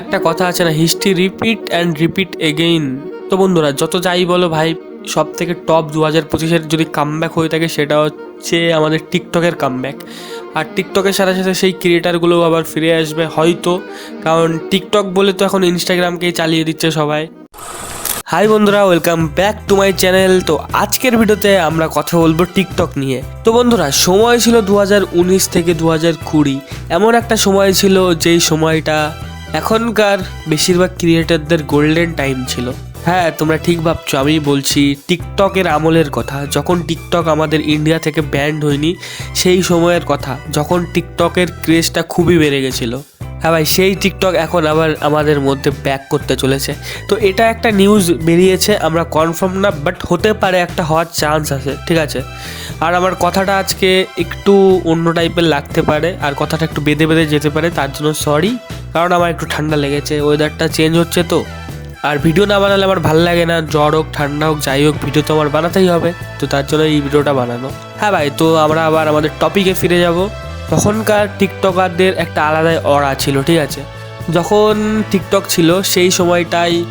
একটা কথা আছে না history repeat and repeat again তো বন্ধুরা, যত যাই বলো ভাই সব থেকে টপ দু হাজার পঁচিশের যদি কামব্যাক হয়ে থাকে, সেটা হচ্ছে আমাদের টিকটকের কামব্যাক আর টিকটকের সাথে সাথে সেই ক্রিয়েটারগুলো আবার ফিরে আসবে হয়তো, কারণ টিকটক বলে তো এখন ইনস্টাগ্রামকেই চালিয়ে দিচ্ছে সবাই। হাই বন্ধুরা welcome back to my channel তো আজকের ভিডিওতে আমরা কথা বলব টিকটক নিয়ে। তো বন্ধুরা, সময় ছিল দু হাজার উনিশ থেকে দু এমন একটা সময় ছিল যেই সময়টা এখনকার বেশিরভাগ ক্রিয়েটারদের গোল্ডেন টাইম ছিল। হ্যাঁ তোমরা ঠিক ভাবছ, আমি বলছি টিকটকের আমলের কথা। যখন টিকটক আমাদের ইন্ডিয়া থেকে ব্যান্ড হয়নি, সেই সময়ের কথা, যখন টিকটকের ক্রেজটা খুবই বেড়ে গেছিল। হ্যাঁ ভাই, সেই টিকটক এখন আবার আমাদের মধ্যে ব্যাক করতে চলেছে। তো এটা একটা নিউজ বেরিয়েছে, আমরা কনফার্ম না বাট হতে পারে একটা হওয়ার চান্স আছে, ঠিক আছে? আর আমার কথাটা আজকে একটু অন্য টাইপের লাগতে পারে, আর কথাটা একটু বেঁধে বেঁধে যেতে পারে, তার জন্য সরি কারণ আমার একটু ঠান্ডা লেগেছে ওয়েদারটা চেঞ্জ হচ্ছে তো। আর ভিডিও না বানালে আমার ভালো লাগে না, জ্বর হোক, ঠান্ডা হোক, যাই হোক ভিডিও তো আমার বানাতেই হবে। তো তার জন্য এই ভিডিওটা বানানো। হ্যাঁ ভাই, তো আমরা আবার আমাদের টপিকে ফিরে যাব। তখনকার টিকটকারদের একটা আলাদাই অরা ছিল, ঠিক আছে? যখন টিকটক ছিল, সেই সময়টাই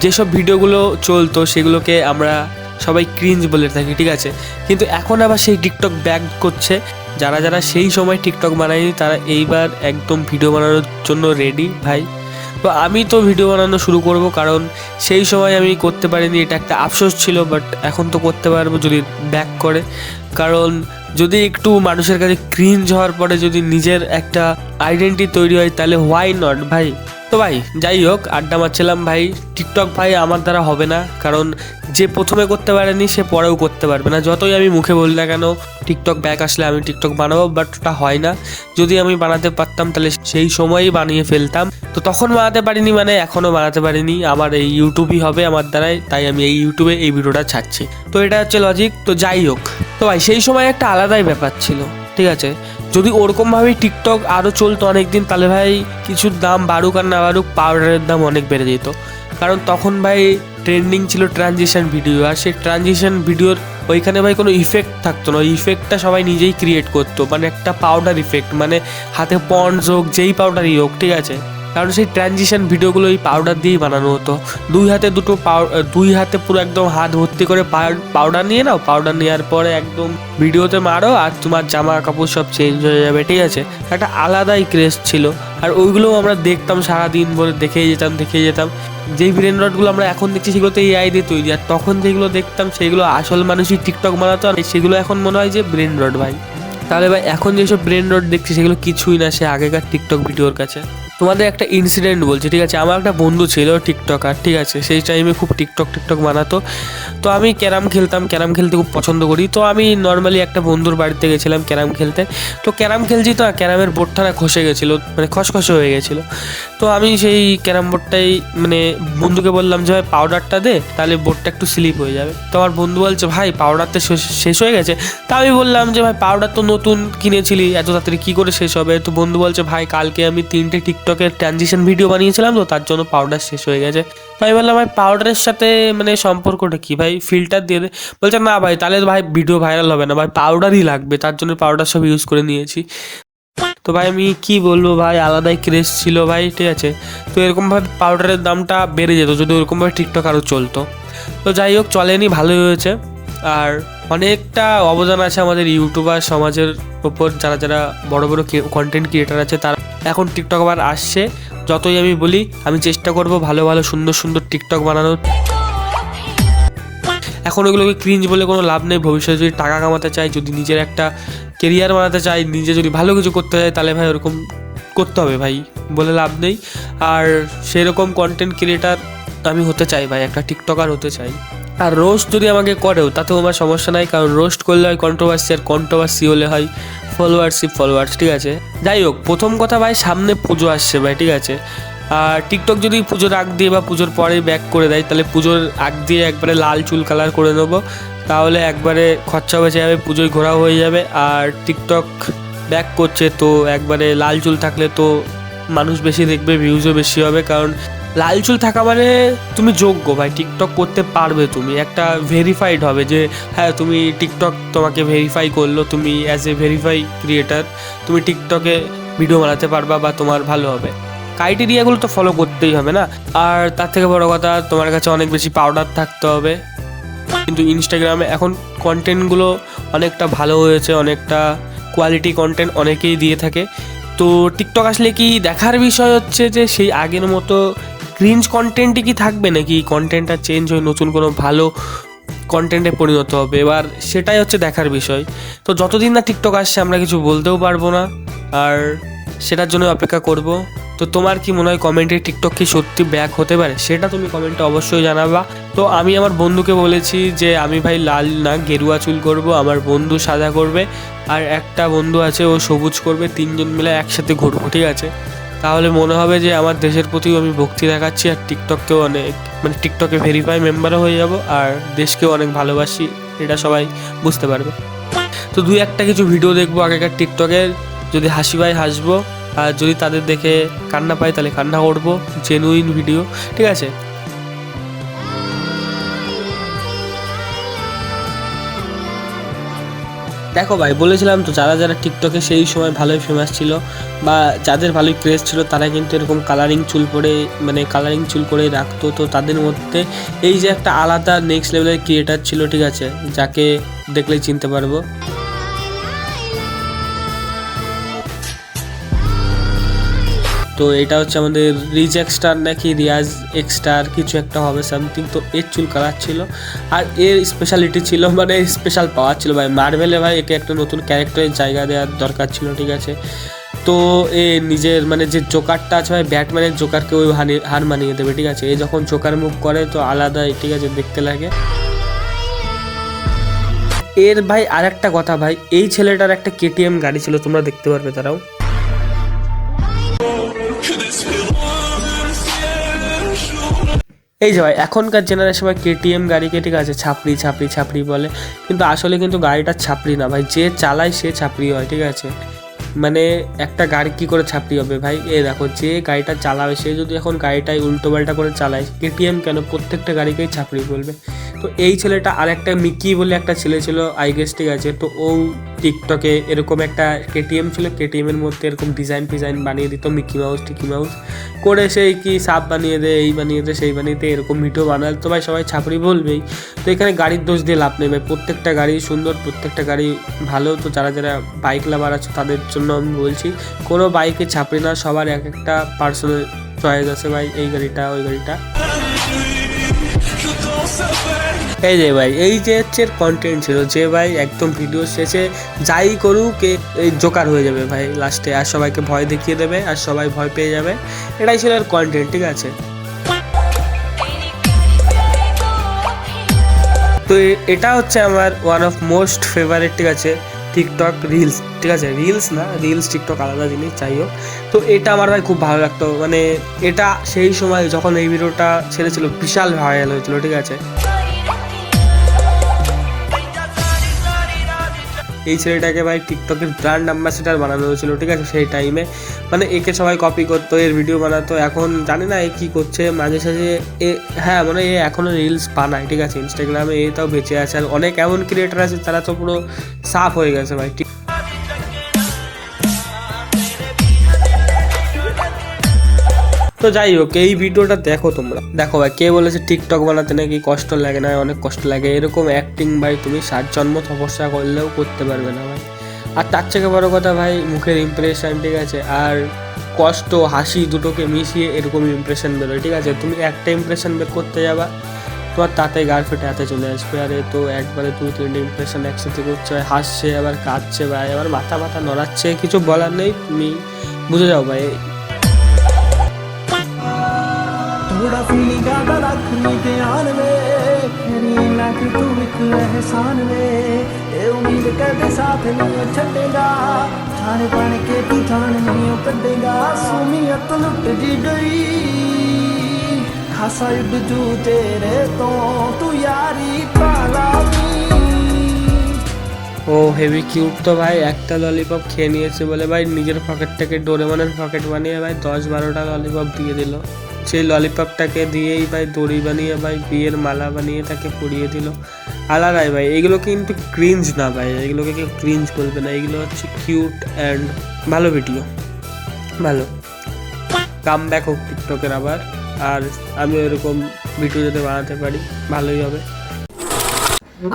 যেসব ভিডিওগুলো চলতো, সেগুলোকে আমরা সবাই ক্রিঞ্জ বলে থাকি, ঠিক আছে? কিন্তু এখন আবার সেই টিকটক ব্যাক করছে। যারা যারা সেই সময় টিকটক বানায়নি, তারা এইবার একদম ভিডিও বানানোর জন্য রেডি ভাই। তো আমি তো ভিডিও বানানো শুরু করব, কারণ সেই সময় আমি করতে পারিনি, এটা একটা আফসোস ছিল বাট এখন তো করতে পারব যদি ব্যাক করে। কারণ যদি একটু মানুষের কাছে ক্রিঞ্জ হওয়ার পরে যদি নিজের একটা আইডেন্টি তৈরি হয়, তাহলে হোয়াই নট ভাই? তো ভাই, যাই হোক, আড্ডা মারছিলাম ভাই। টিকটক ভাই আমার দ্বারা হবে না, কারণ যে প্রথমে করতে পারেনি, সে পরেও করতে পারবে না। যতই আমি মুখে বলি না কেন, টিকটক ব্যাক আসলে আমি টিকটক বানাবো বাট ওটা হয় না। যদি আমি বানাতে পারতাম, তাহলে সেই সময়ই বানিয়ে ফেলতাম। তো তখন বানাতে পারিনি মানে এখনও বানাতে পারিনি। আমার এই ইউটিউবই হবে আমার দ্বারাই, তাই আমি এই ইউটিউবে এই ভিডিওটা ছাড়ছি। তো এটা হচ্ছে লজিক তো যাই হোক। তো ভাই, সেই সময় একটা আলাদাই ব্যাপার ছিল, ঠিক আছে? যদি ওরকমভাবে টিকটক আরও চলতো অনেক দিন তাহলে ভাই কিছুর দাম বাড়ুক আর না বাড়ুক পাউডারের দাম অনেক বেড়ে যেত। কারণ তখন ভাই ট্রেন্ডিং ছিল ট্রানজিশন ভিডিও আর সেই ট্রানজিশন ভিডিওর ওইখানে ভাই কোনো ইফেক্ট থাকতো না। ওই ইফেক্টটা সবাই নিজেই ক্রিয়েট করতো। মানে একটা পাউডার ইফেক্ট মানে হাতে পন্ডস হোক, যেই পাউডারই হোক, ঠিক আছে? কারণ সেই ট্রানজিশন ভিডিওগুলো ওই পাউডার দিয়েই বানানো হতো। দুই হাতে দুটো দুই হাতে পুরো একদম হাত ভর্তি করে পাউডার নিয়ে নাও পাউডার নেওয়ার পরে একদম ভিডিওতে মারো আর তোমার জামা কাপড় সব চেঞ্জ হয়ে যাবে, ঠিক আছে? একটা আলাদাই ক্রেজ ছিল। আর ওইগুলোও আমরা দেখতাম সারাদিন বলে দেখেই যেতাম দেখেই যেতাম। যেই ব্রেন রডগুলো আমরা এখন দেখছি সেগুলো তো এআই দিয়ে তৈরি। আর তখন যেগুলো দেখতাম সেগুলো আসল মানুষই টিকটক বানাতো আর সেগুলো এখন মনে হয় যে ব্রেন রড ভাই। তাহলে ভাই, এখন যেসব ব্রেন রড দেখছি সেগুলো কিছুই না, সে আগেকার টিকটক ভিডিওর কাছে। তোমাদের একটা ইনসিডেন্ট বলছি, ঠিক আছে? আমার একটা বন্ধু ছিল টিকটকার ঠিক আছে? সেই টাইমে খুব টিকটক টিকটক বানাতো। তো আমি ক্যারাম খেলতাম, ক্যারাম খেলতে খুব পছন্দ করি। তো আমি নর্মালি একটা বন্ধুর বাড়িতে গেছিলাম ক্যারাম খেলতে। তো ক্যারাম খেলছি তো ক্যারামের বোর্ডটা না খসে গেছিল মানে খসখসে হয়ে গেছিল। তো আমি সেই ক্যারাম বোর্ডটাই মানে বন্ধুকে বললাম যে, ভাই পাউডারটা দে, তাহলে বোর্ডটা একটু স্লিপ হয়ে যাবে। তো আমার বন্ধু বলছে, ভাই পাউডারটা শেষ হয়ে গেছে? তা আমি বললাম যে, ভাই পাউডার তো নতুন কিনেছিলি, এত তাড়াতাড়ি কী করে শেষ হবে? তো বন্ধু বলছে, ভাই, কালকে আমি তিনটে টিকটকের ট্রানজিশন ভিডিও বানিয়েছিলাম, তো তার জন্য পাউডার শেষ হয়ে গেছে। আমি বললাম, ভাই পাউডারের সাথে মানে সম্পর্কটা কি? ভাই ফিল্টার দিয়ে দে। বলছে, না ভাই, তাহলে ভাই ভিডিও ভাইরাল হবে না, ভাই পাউডারই লাগবে, তার জন্য পাউডার সব ইউজ করে নিয়েছি। তো ভাই, আমি কি বলব ভাই আলাদাই ক্রেজ ছিল ভাই, ঠিক আছে? তো এরকমভাবে পাউডারের দামটা বেড়ে যেত, যদি ওরকমভাবে টিকটক আরও চলতো। তো যাই হোক, চলেনি, ভালোই হয়েছে। আর অনেকটা অবদান আছে আমাদের ইউটিউবার সমাজের ওপর, যারা যারা বড় বড় কন্টেন্ট ক্রিয়েটার আছে, তারা এখন টিকটক আবার আসছে। যতই আমি বলি, আমি চেষ্টা করব ভালো ভালো, সুন্দর সুন্দর টিকটক বানানোর। এখন ওগুলোকে ক্রিঞ্জ বলে কোনো লাভ নেই। ভবিষ্যতে যদি টাকা কামাতে চাই, যদি নিজের একটা কেরিয়ার বানাতে চাই, নিজে যদি ভালো কিছু করতে চাই, তাহলে ভাই ওরকম করতে হবে ভাই, বলে লাভ নেই। আর সেরকম কন্টেন্ট ক্রিয়েটার আমি হতে চাই ভাই, একটা টিকটকার হতে চাই। আর রোস্ট যদি আমাকে করেও, তাতেও আমার সমস্যা নাই, কারণ রোস্ট করলে হয় কন্ট্রোভার্সি আর কন্ট্রোভার্সি হলে হয় ফলোয়ার্সই ফলোয়ার্স ঠিক আছে? যাই হোক, প্রথম কথা ভাই, সামনে পুজো আসছে ভাই, ঠিক আছে? আর টিকটক যদি পুজোর আগ দিয়ে বা পুজোর পরে ব্যাক করে দেয়, তাহলে পুজোর আগ দিয়ে একবারে লাল চুল কালার করে নেব। তাহলে একবারে খরচা বেঁচে যাবে, পুজোয় ঘোরাও হয়ে যাবে। আর টিকটক ব্যাক করছে, তো একবারে লাল চুল থাকলে তো মানুষ বেশি দেখবে ভিউজও বেশি হবে, কারণ লাল চুল থাকা মানে তুমি যোগ্য ভাই টিকটক করতে পারবে তুমি। একটা ভেরিফাইড হবে যে হ্যাঁ তুমি টিকটক তোমাকে ভেরিফাই করল, তুমি অ্যাজ এ ভেরিফাই ক্রিয়েটার তুমি টিকটকে ভিডিও বানাতে পারবা বা তোমার ভালো হবে। ক্রাইটেরিয়াগুলো তো ফলো করতেই হবে না। আর তার থেকে বড় কথা, তোমার কাছে অনেক বেশি পাউডার থাকতে হবে। কিন্তু ইনস্টাগ্রামে এখন কন্টেন্টগুলো অনেকটা ভালো হয়েছে, অনেকটা কোয়ালিটি কন্টেন্ট অনেকেই দিয়ে থাকে। তো টিকটক আসলে কি দেখার বিষয় হচ্ছে যে, সেই আগের মতো ক্রিঞ্জ কন্টেন্টই কি থাকবে নাকি কন্টেন্টটা চেঞ্জ হয়ে নতুন কোনো ভালো কন্টেন্টে পরিণত হবে? এবার সেটাই হচ্ছে দেখার বিষয়। তো যতদিন না টিকটক আসছে, আমরা কিছু বলতেও পারব না। আর সেটার জন্য অপেক্ষা করব। তো তোমার কি মনে হয় কমেন্টে টিকটক কি সত্যি ব্যাক হতে পারে? সেটা তুমি কমেন্টে অবশ্যই জানাবা। তো আমি আমার বন্ধুকে বলেছি যে, আমি ভাই লাল না, গেরুয়া চুল করব, আমার বন্ধু সাদা করবে, আর একটা বন্ধু আছে, ও সবুজ করবে, তিনজন মিলে একসাথে ঘুরবো। ঠিক আছে? তাহলে মনে হবে যে আমার দেশের প্রতিও আমি ভক্তি দেখাচ্ছি আর টিকটককেও অনেক মানে টিকটকে ভেরিফাই মেম্বারও হয়ে যাব আর দেশকেও অনেক ভালোবাসি, এটা সবাই বুঝতে পারবে। তো দুই একটা কিছু ভিডিও দেখব আগেকার টিকটকের, যদি হাসি পাই হাসবো, আর যদি তাদের দেখে কান্না পাই তাহলে কান্না করব জেনুইন ভিডিও ঠিক আছে? দেখো ভাই, বলেছিলাম তো যারা যারা টিকটকে সেই সময় ভালোই ফেমাস ছিল বা যাদের ভালোই ক্রেজ ছিল তারা কিন্তু এরকম কালারিং চুল পরে মানে কালারিং চুল করে রাখতো। তো তাদের মধ্যে এই যে একটা আলাদা নেক্সট লেভেলের ক্রিয়েটার ছিল, ঠিক আছে? যাকে দেখলেই চিনতে পারব। তো এটা হচ্ছে আমাদের রিচ এক্সটার নাকি রিয়াজ এক্সটার কিছু একটা হবে সামথিং তো এর চুল কালার ছিল। আর এর স্পেশালিটি ছিল মানে স্পেশাল পাওয়ার ছিল ভাই। মার্ভেলে ভাই, একে একটা নতুন ক্যারেক্টারের জায়গা দেওয়ার দরকার ছিল, ঠিক আছে? তো এ নিজের মানে যে জোকারটা আছে ভাই ব্যাটম্যানের জোকারকে ওই হানি, হার মানিয়ে দেবে, ঠিক আছে? এ যখন জোকার মুভ করে, তো আলাদাই ঠিক আছে, দেখতে লাগে। এর ভাই আর একটা কথা ভাই, এই ছেলেটার একটা কেটিএম গাড়ি ছিল, তোমরা দেখতে পারবে তারাও এই যে ভাই, এখনকার জেনারেশন ভাই কেটিএম গাড়িকে ঠিক আছে ছাপড়ি ছাপড়ি ছাপড়ি বলে। কিন্তু আসলে কিন্তু গাড়িটা ছাপড়ি না ভাই, যে চালায় সে ছাপড়ি হয়, ঠিক আছে? মানে একটা গাড়ি কি করে ছাপড়ি হবে ভাই? এ দেখো, যে গাড়িটা চালাবে, সে যদি এখন গাড়িটাই উল্টো পাল্টা করে চালায় কেটিএম কেন প্রত্যেকটা গাড়িকেই ছাপড়ি বলবে? তো এই ছেলেটা আর একটা মিকি বলে একটা ছেলে ছিল আই গেস ঠিক আছে, তো ও টিকটকে এরকম একটা কেটিএম ছিল কেটিএম এর মধ্যে এরকম ডিজাইন ফিজাইন বানিয়ে দিত, মিকি মাউস, টিকি মাউস, করে সেই কি সাপ বানিয়ে দে এই বানিয়ে দে সেই বানিয়ে দে এরকম ভিডিও বানালে তো ভাই সবাই ছাপড়ি বলবেই। তো এখানে গাড়ির দোষ দিয়ে লাভ নেই ভাই, প্রত্যেকটা গাড়ি সুন্দর, প্রত্যেকটা গাড়ি ভালো, তো যারা যারা বাইক লাভার আছে তাদের জন্য আমি বলছি, কোনো বাইকে ছাপড়ি না, সবার এক একটা পার্সোনাল চয়েস আছে ভাই, এই গাড়িটা, ওই গাড়িটা। এই যে ভাই, এই যে হচ্ছে কন্টেন্ট ছিল, যে ভাই একদম ভিডিও শেষে যাই করুক এই জোকার হয়ে যাবে ভাই লাস্টে আর সবাইকে ভয় দেখিয়ে দেবে, আর সবাই ভয় পেয়ে যাবে। এটাই ছিল এর কন্টেন্ট ঠিক আছে? তো এটা হচ্ছে আমার ওয়ান অফ মোস্ট ফেভারিট ঠিক আছে? টিকটক রিলস ঠিক আছে? রিলস না রিলস টিকটক আলাদা জিনিস চাই হোক। তো এটা আমার ভাই খুব ভালো লাগতো। মানে এটা সেই সময় যখন এই ভিডিওটা ছেড়েছিল, বিশাল ভাইরাল হয়েছিল, ঠিক আছে? এই ছেলেটাকে ভাই টিকটকের ব্র্যান্ড অ্যাম্বাসেডার বানানো হয়েছিল, ঠিক আছে? সেই টাইমে মানে একে সবাই কপি করতো, এর ভিডিও বানাতো। এখন জানি না এ কী করছে। মাঝে সাঝে এ হ্যাঁ মানে এ এখনও রিলস বানায়, ঠিক আছে? ইনস্টাগ্রামে এ তাও বেঁচে আছে। আর অনেক এমন ক্রিয়েটার আছে, তারা তো পুরো সাফ হয়ে গেছে ভাই। ঠিক তো যাই হোক, এই ভিডিওটা দেখো তোমরা। দেখো ভাই, কে বলেছে টিকটক বানাতে নাকি কষ্ট লাগে না, অনেক কষ্ট লাগে। এরকম অ্যাক্টিং ভাই, তুমি সাত জন্ম তপস্যা করলেও করতে পারবে না ভাই। আর তার থেকে বড় কথা ভাই, মুখের ইমপ্রেশন ঠিক আছে? আর কষ্ট, হাসি দুটোকে মিশিয়ে এরকম ইমপ্রেশন বেরোয়, ঠিক আছে? তুমি একটা ইমপ্রেশন বের করতে যাবা, তোমার তাতে গাড় ফেটে হাতে চলে আসবে। আরে তো একবারে দুই তিনটে ইমপ্রেশন একসাথে করছে, হাসছে, আবার কাঁদছে ভাই, আবার মাথা মাথা নড়াচ্ছে, কিছু বলার নেই। তুমি বুঝে যাও ভাই थोड़ा सी निगाह रख नीते आन में मेरी ना कि तू एक एहसान में ए उम्मीद कर दे साथ नहीं छड़ेगा थान बन के तू थान नहीं कटेगा सुमियत लुट जी गई खासा डजू तेरे तो तू यारी पाला ও হেভি কিউট তো ভাই একটা ললিপপ খেয়ে নিয়েছে বলে ভাই নিজের পকেট থেকে ডোরেমনের পকেট বানিয়ে ভাই দশ বারোটা ললিপপ দিয়ে দিল সেই ললিপপটাকে দিয়েই ভাই দড়ি বানিয়ে ভাই বিয়ের মালা বানিয়ে তাকে পরিয়ে দিল। আলাদাই ভাই, এগুলো কিন্তু ক্রিঞ্জ না ভাই, এগুলোকে কেউ ক্রিঞ্জ বলবে না, এগুলো হচ্ছে কিউট অ্যান্ড ভালো ভিডিও ভালো। কাম ব্যাক হোক টিকটকের আবার, আর আমি এরকম ভিডিও যাতে বানাতে পারি, ভালোই হবে।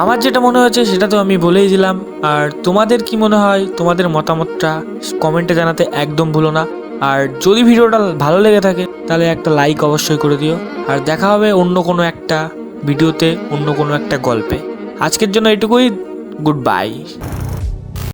আমার যেটা মনে হয়েছে সেটা তো আমি বলেই দিলাম, আর তোমাদের কি মনে হয়, তোমাদের মতামতটা কমেন্টে জানাতে একদম ভুলো না। আর যদি ভিডিওটা ভালো লেগে থাকে, তাহলে একটা লাইক অবশ্যই করে দিও। আর দেখা হবে অন্য কোনো একটা ভিডিওতে, অন্য কোনো একটা গল্পে। আজকের জন্য এটুকুই গুড বাই